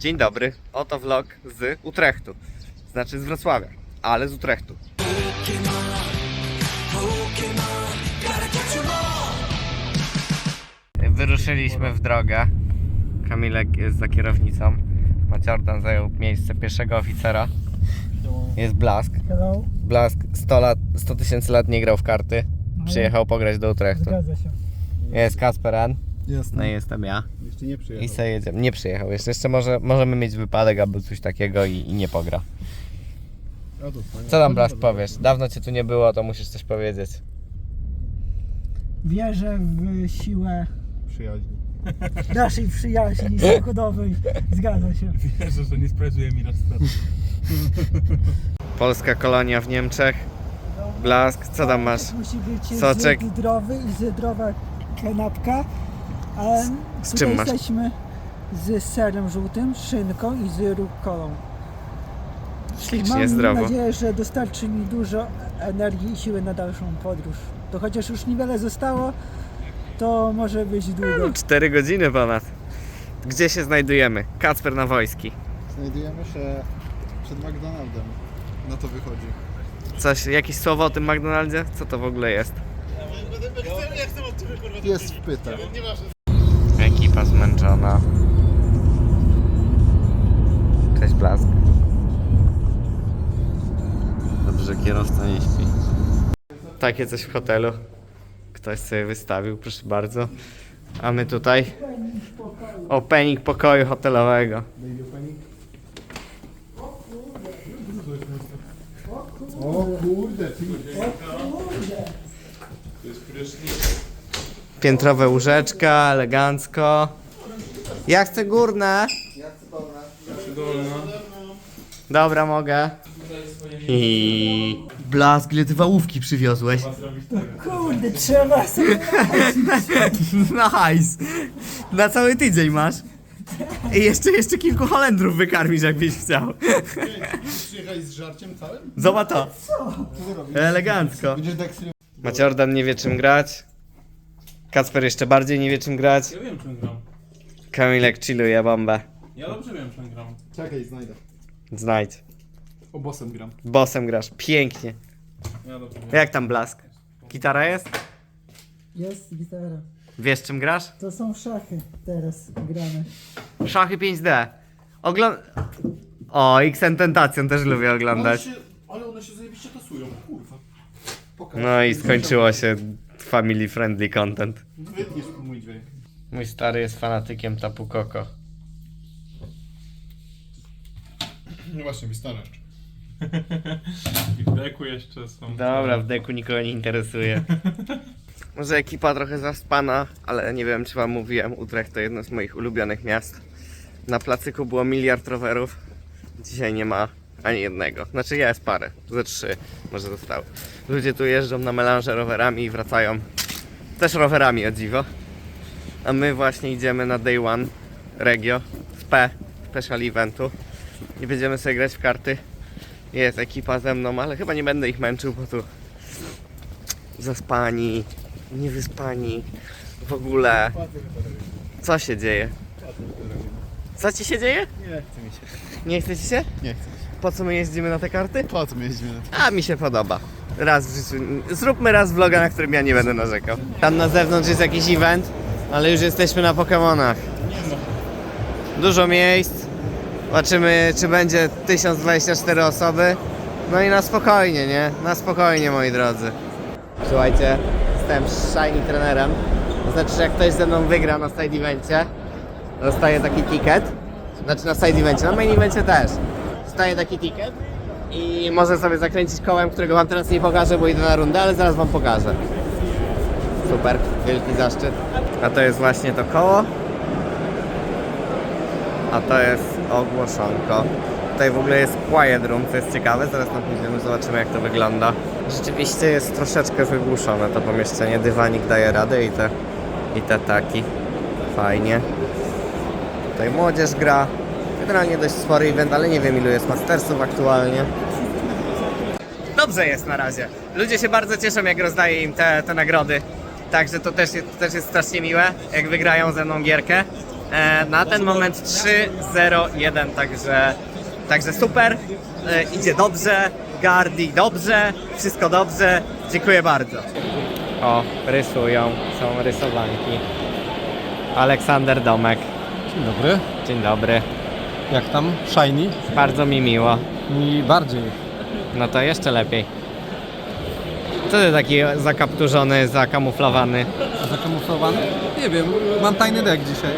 Dzień dobry, oto vlog z Utrechtu. Znaczy z Wrocławia, ale z Utrechtu. Wyruszyliśmy w drogę. Kamilek jest za kierownicą. Maciordan zajął miejsce pierwszego oficera. Jest Blask. Blask 100 lat, 100 tysięcy lat nie grał w karty. Przyjechał pograć do Utrechtu. zgadza się. Jest Kasperan, no Jasne. i jestem ja. Jeszcze nie I przyjechał. se jedziemy. Nie przyjechał jeszcze. Jeszcze może, możemy mieć wypadek albo coś takiego i, i nie pogra. Fajnie. Co tam Blask powiesz? Dawno cię tu nie było, to musisz coś powiedzieć. Wierzę w siłę Przyjaźni. naszej przyjaźni samochodowej. Zgadza się. Wierzę, że nie sprawiuje mi raz. Polska kolonia w Niemczech. Blask, co tam masz? Musi być Soczek. zdrowy i zdrowa kanapka. A z tutaj czym masz? jesteśmy z serem żółtym, szynką i z rukolą. Ślicznie, Mam zdrowo. nadzieję, że dostarczy mi dużo energii i siły na dalszą podróż. To chociaż już niewiele zostało, to może być długo. 4 godziny ponad. Gdzie się znajdujemy? Kacper na wojski. Znajdujemy się przed McDonaldem. Na to wychodzi. Coś, jakieś słowo o tym McDonaldzie? Co to w ogóle jest? Jest w pyta. Zmęczona. Cześć Blask. Dobrze, kierowca nie śpi. Takie coś w hotelu. Ktoś sobie wystawił, proszę bardzo. A my tutaj opening pokoju hotelowego. O kurde, ty. Piętrowe łóżeczka, elegancko. Ja chcę górne. Dobra, mogę. I blask, ile ty wałówki przywiozłeś? Kurde, trzeba sobie Nice. Na cały tydzień masz. I jeszcze, jeszcze kilku Holendrów wykarmisz, jakbyś chciał. Przyjechałeś z żarciem całym? Zobacz to. Elegancko. Będziesz. Maciordan nie wie czym grać. Kacper jeszcze bardziej nie wie czym grać. Ja wiem, czym gram. Kamilek chilluje bombę. Ja dobrze wiem, czym gram. Czekaj, znajdę. Znajdź. Obosem gram. Bossem grasz. Pięknie. Ja dobrze wiem. Jak tam blask? Gitara jest? Jest gitara. Wiesz czym grasz? To są szachy teraz grane. Szachy 5D. Ogląd... O, X Tentacion też lubię oglądać. ale one się zajebiście tasują, kurwa. Pokaż. No i skończyło się family friendly content. Mój stary jest fanatykiem Tapu Koko. No właśnie, mi staraszcz. I w deku jeszcze są. Dobra, w deku nikogo nie interesuje. Może ekipa trochę zaspana, ale nie wiem czy wam mówiłem, Utrecht to jedno z moich ulubionych miast. Na placyku było miliard rowerów, dzisiaj nie ma ani jednego. Znaczy jest parę, ze trzy może zostało. Ludzie tu jeżdżą na melanże rowerami i wracają też rowerami o dziwo. A my właśnie idziemy na day one Regio SP Special Eventu i będziemy sobie grać w karty. Jest ekipa ze mną, ale chyba nie będę ich męczył, bo tu zaspani, niewyspani, w ogóle. Co się dzieje? Co ci się dzieje? Nie chce mi się. Nie chce ci się? Nie chce mi się. Po co my jeździmy na te karty? Po co my jeździmy na to? A mi się podoba. Raz w życiu. Zróbmy raz vloga, na którym ja nie będę narzekał. Tam na zewnątrz jest jakiś event, ale już jesteśmy na Pokemonach. Dużo miejsc. Zobaczymy, czy będzie 1024 osoby. No i na spokojnie, nie? Na spokojnie, moi drodzy. Słuchajcie, jestem shiny trenerem. To znaczy, że jak ktoś ze mną wygra na side evencie, dostaje taki ticket. Znaczy na side evencie, na main evencie też. Dostaje taki ticket i może sobie zakręcić kołem, którego wam teraz nie pokażę, bo idę na rundę, ale zaraz wam pokażę. Super, wielki zaszczyt. A to jest właśnie to koło. A to jest ogłoszonko. Tutaj w ogóle jest quiet room, co jest ciekawe. Zaraz tam pójdziemy, zobaczymy jak to wygląda. Rzeczywiście jest troszeczkę wygłuszone to pomieszczenie. Dywanik daje radę i te, i te taki. Fajnie. Tutaj młodzież gra. Generalnie dość spory event, ale nie wiem ilu jest mastersów aktualnie. Dobrze jest na razie. Ludzie się bardzo cieszą jak rozdaję im te, te nagrody. Także to też, jest- to też jest strasznie miłe, jak wygrają ze mną gierkę. E, na ten moment 3-0-1, także, także super. E, idzie dobrze, Gardi dobrze, wszystko dobrze. Dziękuję bardzo. O, rysują, są rysowanki. Aleksander Domek. Dzień dobry. Dzień dobry. Jak tam? Shiny? Bardzo mi miło. Mi bardziej. No to jeszcze lepiej. Co ty taki zakapturzony, zakamuflowany? Zakamuflowany? Nie wiem, mam tajny deck dzisiaj.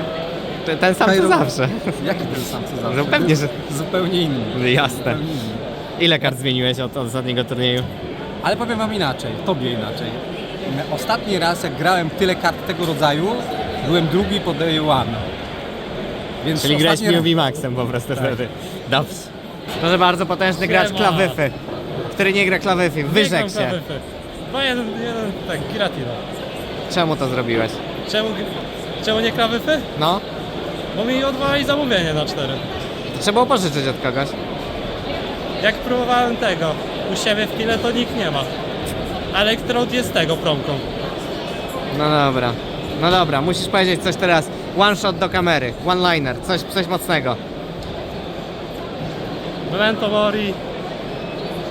Ten- Ten sam co zawsze. Jaki ten sam co zawsze? No pewnie, że Zupełnie inny. jasne. Zupełnie inny. Ile kart zmieniłeś od od ostatniego turnieju? Ale powiem wam inaczej, tobie inaczej. Ostatni raz jak grałem tyle kart tego rodzaju, byłem drugi po day one. Więc Czyli grałeś ostatni raz- POV Maxem po prostu wtedy. Dobrze. Proszę bardzo, potężny gracz Siema. klawyfy, który nie gra klawyfy. Wyrzekł się. Dwa, jeden, jeden, tak, Giratino. Czemu to zrobiłeś? Czemu, czemu nie klawyfy? No, Bo mi odwołali zamówienie na cztery. trzeba było pożyczyć od kogoś. Jak próbowałem tego u siebie w kile, to nikt nie ma. Electrode jest tego promką. No dobra. No dobra, musisz powiedzieć coś teraz. One shot do kamery, one liner, coś, coś mocnego. Memento mori.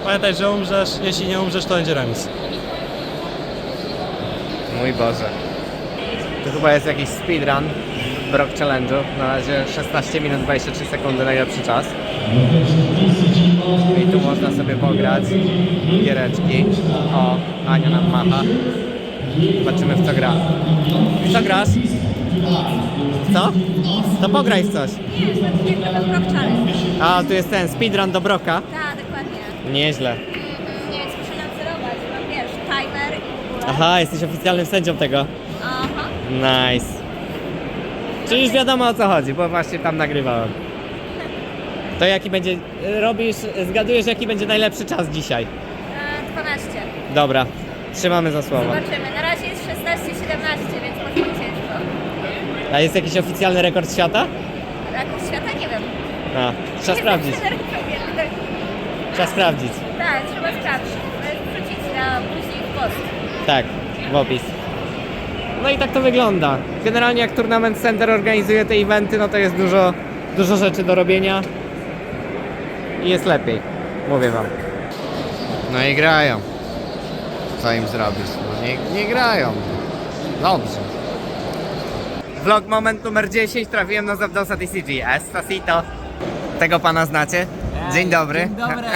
Pamiętaj, że umrzesz. Jeśli nie umrzesz, to będzie remis. Mój Boże. To chyba jest jakiś speedrun w Brock Challenge'u. Na razie 16 minut 23 sekundy najlepszy czas. I tu można sobie pograć giereczki. O, Ania nam macha. Zobaczymy w co gra. W co grasz? Co? To pograj w coś. Nie, nie gram w Rock Challenge. A, tu jest ten speedrun do Broka. Tak, dokładnie. Nieźle. Mm, Nie, więc muszę nadzorować. Mam, wiesz, timer i w ogóle. Aha, jesteś oficjalnym sędzią tego. Aha. Nice. Czyli już wiadomo o co chodzi, bo właśnie tam nagrywałem. To jaki będzie. Robisz, zgadujesz jaki będzie najlepszy czas dzisiaj. E, 12. Dobra, trzymamy za słowo. Zobaczymy. Na razie jest 16-17, więc może być ciężko. A jest jakiś oficjalny rekord świata? Rekord świata? Nie wiem. A, trzeba sprawdzić. Jestem Trzeba sprawdzić. Tak, trzeba sprawdzić. Wrzucić na później w post. Tak, w opis. No i tak to wygląda. Generalnie jak Tournament Center organizuje te eventy, no to jest dużo, dużo rzeczy do robienia. I jest lepiej. Mówię wam. No i grają. Co im zrobić? No nie, nie grają. Dobrze. Vlog moment numer 10. Trafiłem na Zabdosa TCG. Estacito. Tego pana znacie? Dzień dobry. Dzień dobry,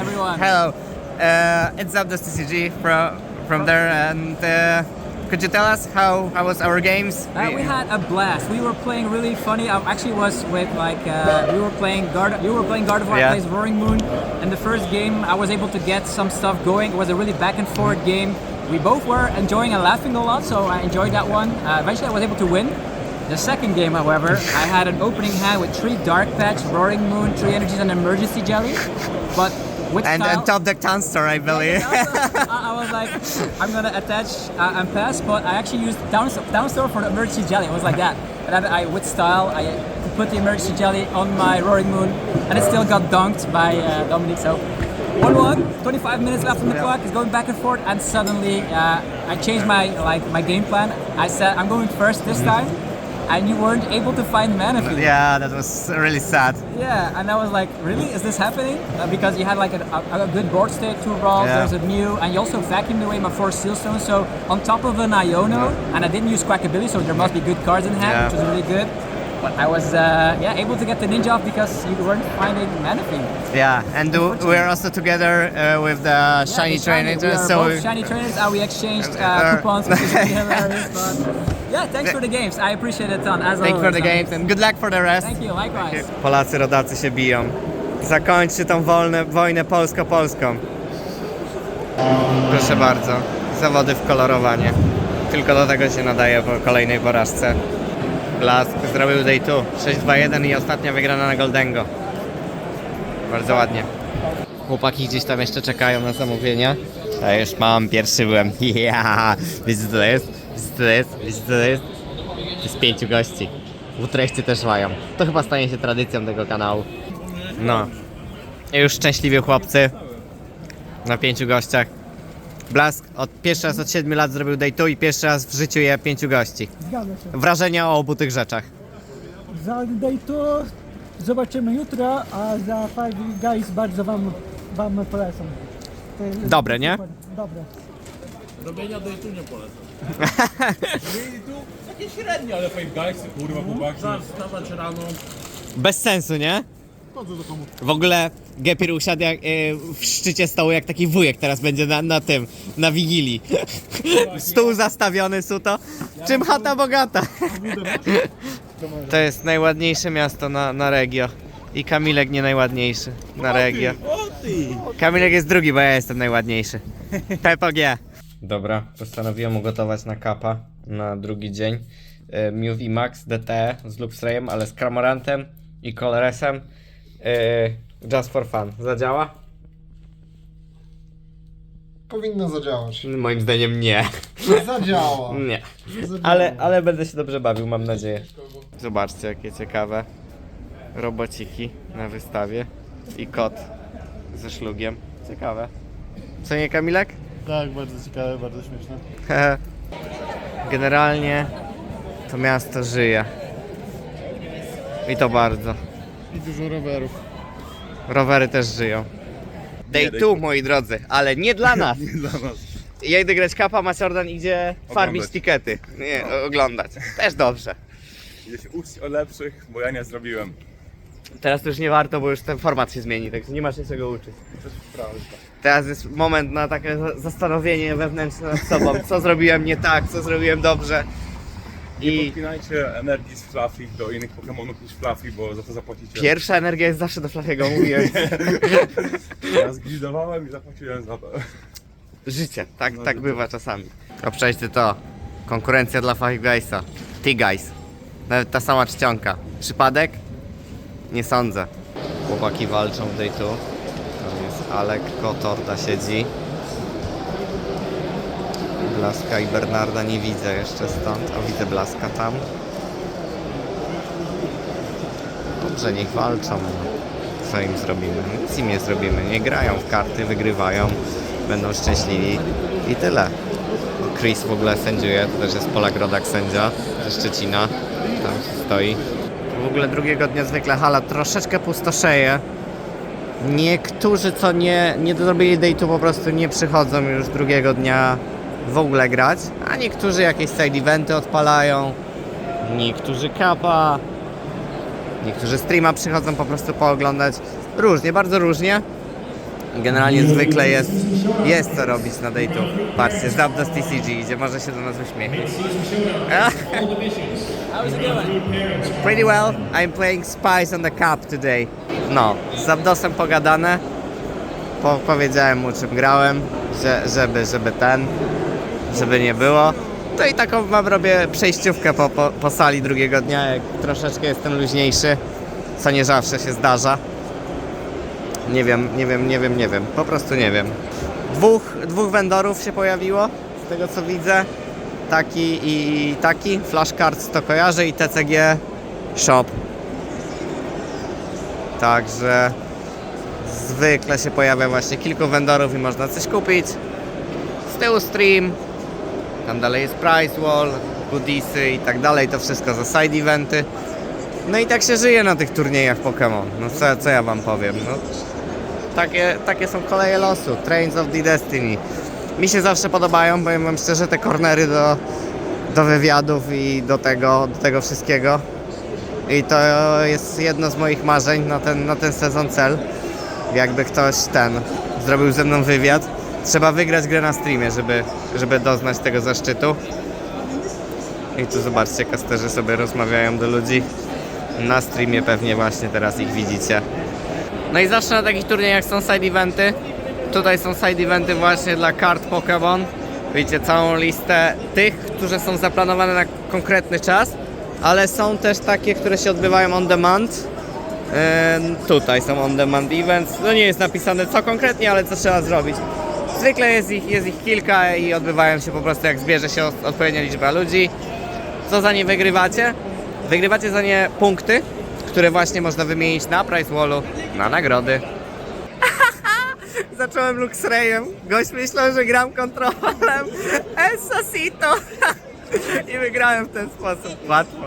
everyone. Hello. Uh, it's Zabdos TCG from from there, and uh, could you tell us how how was our games? Uh, we had a blast. We were playing really funny. I actually was with like uh, we were playing guard. You were playing Guard of War. Yeah. Plays Roaring Moon. And the first game, I was able to get some stuff going. It was a really back and forth game. We both were enjoying and laughing a lot, so I enjoyed that one. Uh, eventually, I was able to win. The second game, however, I had an opening hand with three Dark Patch, Roaring Moon, three energies, and Emergency Jelly. But with and style, and top deck I believe. I, I was like, I'm gonna attach uh, and pass, but I actually used down downstore for the emergency jelly. It was like that, and then I with style I put the emergency jelly on my roaring moon, and it still got dunked by uh, Dominic. So. 1-1, 25 minutes left on the clock. It's going back and forth, and suddenly uh, I changed my like my game plan. I said I'm going first this time, and you weren't able to find mana field. yeah, that was really sad. Yeah, and I was like, really? Is this happening? Uh, because you had like a, a, a good board state, two rolls, Yeah. there's a Mew, and you also vacuumed away my four Sealstone. So on top of an Iono, and I didn't use Quackability, so there must be good cards in hand, Yeah. which was really good. But I was uh, yeah able to get the ninja off because you weren't finding mana field. Yeah, and we're also together uh, with the shiny Yeah, the shiny- trainer, we are so both shiny trainers, and we exchanged uh, Uh, coupons, yeah, thanks for the games. I appreciate it a ton. As thank you for always. the games and good luck for the rest. Thank you. Likewise. Polacy rodacy się biją. Zakończy tą wolnę, wojnę polsko-polską. Proszę bardzo, zawody w kolorowanie. Tylko do tego się nadaje po kolejnej porażce. Blask zrobił day 2, 6-2-1 i ostatnia wygrana na Goldengo. Bardzo ładnie. Chłopaki gdzieś tam jeszcze czekają na zamówienia. Ja już mam, pierwszy byłem. Ja, wiecie co to jest? Wiecie co to jest? Wiecie co to jest? To jest pięciu gości. W Utrechcie też mają. To chyba stanie się tradycją tego kanału. No. I już szczęśliwi chłopcy. Na pięciu gościach. Blask od, pierwszy raz od 7 lat zrobił day 2 i pierwszy raz w życiu je pięciu gości. Zgadza się. Wrażenia o obu tych rzeczach. za date'u zobaczymy jutro, a za Five Guys bardzo wam, wam polecam. To jest Dobre, nie? super, Dobre. Takie średnie, ale Five Guysy, kurwa, chłopaki. Wstawać rano. Bez sensu, nie? W ogóle Gepir usiadł jak, e, w szczycie stołu jak taki wujek teraz będzie na, na tym, na Wigilii. Stół zastawiony, suto. Czym chata bogata? To jest najładniejsze miasto na, na Regio. I Kamilek nie najładniejszy na Regio. Kamilek jest drugi, bo ja jestem najładniejszy. Pepo G. Dobra, postanowiłem ugotować na kapa na drugi dzień. E, Miu Max DTE z Luxrayem, ale z Cramorantem i Coloresem. E, Just for fun. Zadziała? Powinno zadziałać. Moim zdaniem nie. Zadziała. Nie. Zadziała. Ale, ale będę się dobrze bawił, mam nadzieję. Zobaczcie, jakie ciekawe robociki na wystawie. I kot ze szlugiem. Ciekawe. Co nie, Kamilek? Tak, bardzo ciekawe, bardzo śmieszne. Generalnie to miasto żyje. I to bardzo. I dużo rowerów. Rowery też żyją. Day 2, moi drodzy, ale nie dla nas. Nie dla nas. Ja idę grać kapa, Maciordan idzie farmić tikety. Nie, o- oglądać. Też dobrze. Idę się uczyć o lepszych, bo ja nie zrobiłem. Teraz to już nie warto, bo już ten format się zmieni, także nie masz się czego uczyć. To jest prawda. Teraz jest moment na takie zastanowienie wewnętrzne nad sobą, co zrobiłem nie tak, co zrobiłem dobrze. Nie I podpinajcie energii z Fluffy do innych pokémonów niż Fluffy, bo za to zapłacicie. pierwsza energia jest zawsze do Flafiego, mówiłem. Ja zgridowałem i zapłaciłem za to. Życie, tak, no, tak bywa czasami. A przejdźcie to. Konkurencja dla Five Guysa. Ty guys. Nawet ta sama czcionka. Przypadek? Nie sądzę. Chłopaki walczą w day ale Kotorda siedzi. Blaska i Bernarda nie widzę jeszcze stąd, a widzę Blaska tam. Dobrze, niech walczą. Co im zrobimy? Nic im nie zrobimy. Nie grają w karty, wygrywają, będą szczęśliwi i tyle. Chris w ogóle sędziuje, to też jest Polak Rodak sędzia ze Szczecina. Tam stoi. W ogóle drugiego dnia zwykle hala troszeczkę pustoszeje. Niektórzy, co nie, nie zrobili date'u, po prostu nie przychodzą już drugiego dnia w ogóle grać, a niektórzy jakieś side eventy odpalają, niektórzy kapa, niektórzy streama przychodzą po prostu pooglądać. Różnie, bardzo różnie. Generalnie zwykle jest, jest co robić na date'u. Patrzcie, Zapdos TCG idzie, może się do nas uśmiechnie. Pretty well. I'm playing Spice on the Cup today. No, z Zapdosem pogadane. Po, powiedziałem mu czym grałem, że, żeby, żeby ten, żeby nie było. To i taką wam robię przejściówkę po, po, po sali drugiego dnia, jak troszeczkę jestem luźniejszy, co nie zawsze się zdarza. Nie wiem, nie wiem, nie wiem, nie wiem. Po prostu nie wiem. Dwóch, dwóch vendorów się pojawiło, z tego co widzę. Taki i taki. Flashcards to kojarzę i TCG Shop. Także zwykle się pojawia właśnie kilku vendorów i można coś kupić. Z tyłu stream. Tam dalej jest price wall, goodiesy i tak dalej. To wszystko za side eventy. No i tak się żyje na tych turniejach Pokémon. No co, co ja wam powiem? No, takie, takie są koleje losu. Trains of the Destiny. Mi się zawsze podobają, powiem wam szczerze, te kornery do, do wywiadów i do tego, do tego wszystkiego. I to jest jedno z moich marzeń na ten, na ten sezon cel. Jakby ktoś ten zrobił ze mną wywiad. Trzeba wygrać grę na streamie, żeby, żeby doznać tego zaszczytu. I tu zobaczcie, kasterzy sobie rozmawiają do ludzi. Na streamie pewnie właśnie teraz ich widzicie. No i zawsze na takich turniejach są side eventy. Tutaj są side eventy właśnie dla kart Pokémon. Widzicie całą listę tych, które są zaplanowane na konkretny czas, ale są też takie, które się odbywają on demand. Em, tutaj są on demand events. No nie jest napisane co konkretnie, ale co trzeba zrobić. Zwykle jest ich, jest ich kilka i odbywają się po prostu jak zbierze się od- odpowiednia liczba ludzi. Co za nie wygrywacie? Wygrywacie za nie punkty, które właśnie można wymienić na price wallu, na nagrody. Zacząłem Luxrayem. Gość myślał, że gram kontrolem Esasito. I wygrałem w ten sposób. Łatwo.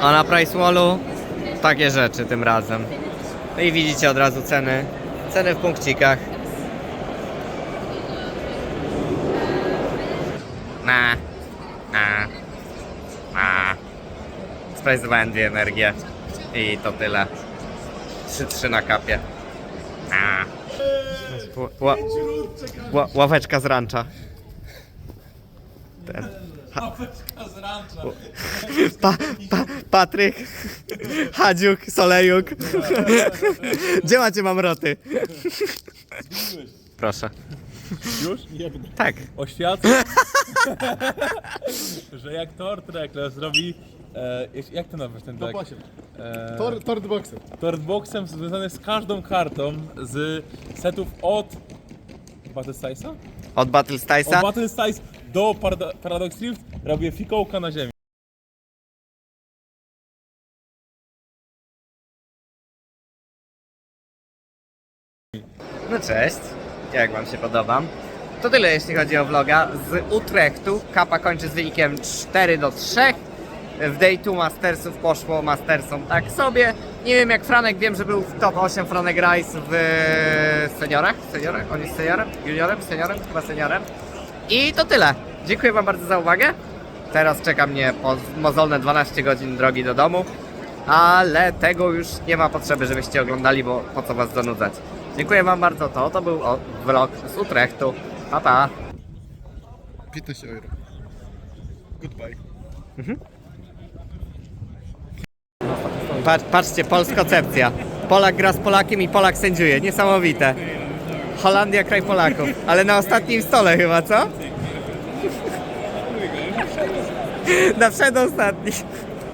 A na Price Wallu takie rzeczy tym razem. No i widzicie od razu ceny. Ceny w punkcikach. Na. Na. Na. Sprajzowałem dwie energie. I to tyle. 3-3 na kapie. Ła, ła, ławeczka z rancza. Ten. Pa, pa, Patryk, Hadziuk, Solejuk. Gdzie macie mamroty? Proszę. Już? Tak. Oświadczam, że jak Tor Trackler zrobi... E, jak- to nazwać ten deck? E, Tor, tort boxer. Tortboxem związany z każdą kartą z setów od Battle Style'a? Od Battle Od Stysa. Battle Styles do Parado- Paradox Rift robię fikołka na ziemi. No cześć, jak wam się podoba? To tyle jeśli chodzi o vloga z Utrechtu. Kapa kończy z wynikiem 4 do 3. W Day 2 Mastersów poszło Mastersom tak sobie. Nie wiem jak Franek, wiem, że był w top 8 Franek Rice w seniorach. Seniorach? On jest seniorem? Juniorem? Seniorem? Chyba seniorem. I to tyle. Dziękuję wam bardzo za uwagę. Teraz czeka mnie mozolne 12 godzin drogi do domu. Ale tego już nie ma potrzeby, żebyście oglądali, bo po co was zanudzać. Dziękuję wam bardzo. To, to był vlog z Utrechtu. Pa, pa. 15 euro. Goodbye. Patrz, patrzcie, polskocepcja. Polak gra z Polakiem i Polak sędziuje. Niesamowite. Holandia, kraj Polaków. Ale na ostatnim stole chyba, co? Na przedostatni.